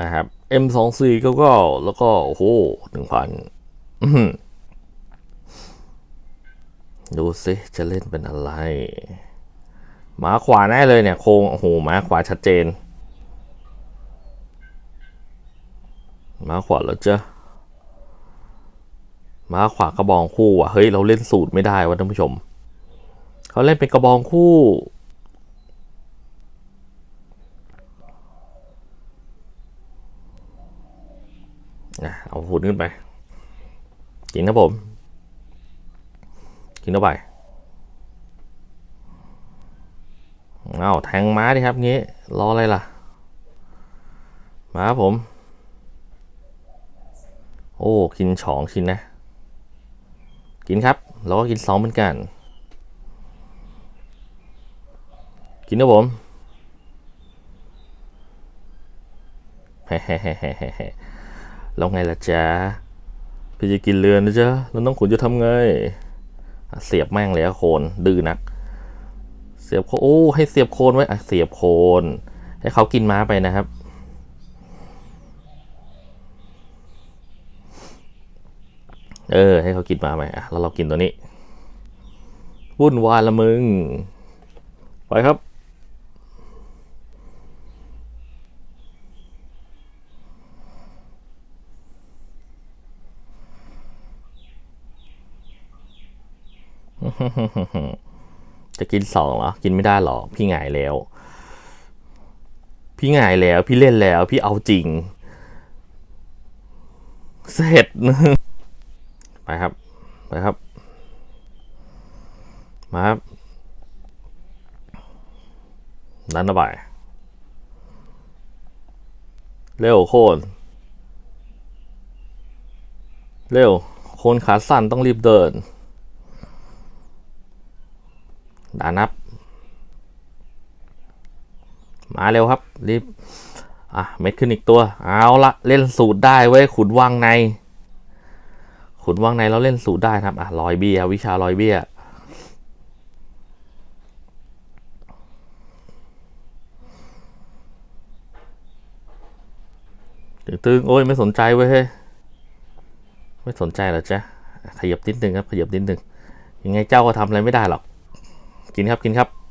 นะครับ M สองสี่ก็ก็แล้วก็ โอ้โหหนึ่งพันดูสิจะเล่นเป็นอะไรหมาขวาแน่เลยเนี่ย โค้งโอ้โหหมาขวาชัดเจนหมาขวาแล้วจ้ะหมาขวากระบองคู่อะเฮ้ยเราเล่นสูตรไม่ได้วะท่านผู้ชมเขาเล่นเป็นกระบองคู่ นะเอาหุ่นขึ้นไปกินครับผม กินเข้าไปเอาแทงม้าดิครับงี้รออะไรล่ะ มาครับผม โอ้กินสองชิ้นนะ กินครับแล้วก็กินสองเหมือนกัน กินครับผมเฮ้ แล้วไงล่ะจ๊ะพี่จะกินเรือนนะจ๊ะแล้วน้องขุนจะทำไง เสียบแม่งเลยอะโคนดื้อนัก เสียบโคนโอ้ให้เสียบโคนไว้อะเสียบโคน ให้เขากินม้าไปนะครับ เออ ให้เขากินม้าไปอะแล้วเรากินตัวนี้ วุ่นวายละมึง ไปครับ จะกินสองเหรอ กินไม่ได้หรอ พี่หงายแล้ว พี่หงายแล้ว พี่เล่นแล้ว พี่เอาจริง เสร็จ ไปครับ ไปครับ มาครับดันระบายเร็วโคนเร็ว โคนขาสั้นต้องรีบเดิน ดานับ มาเร็วครับ รีบ อะ เม็ดขึ้นอีกตัว เอาละเล่นสูตรได้เว้ย ขุนวางใน ขุนวางในเราเล่นสูตรได้ครับ อะลอยเบียร์วิชาลอยเบียร์ตึงๆโอ้ยไม่สนใจเว้ยเฮ้ไม่สนใจหรอจ๊ะอะขยับนิดนึงครับ ขยับนิดนึง ยังไงเจ้าก็ทำอะไรไม่ได้หรอก กินครับกินครับ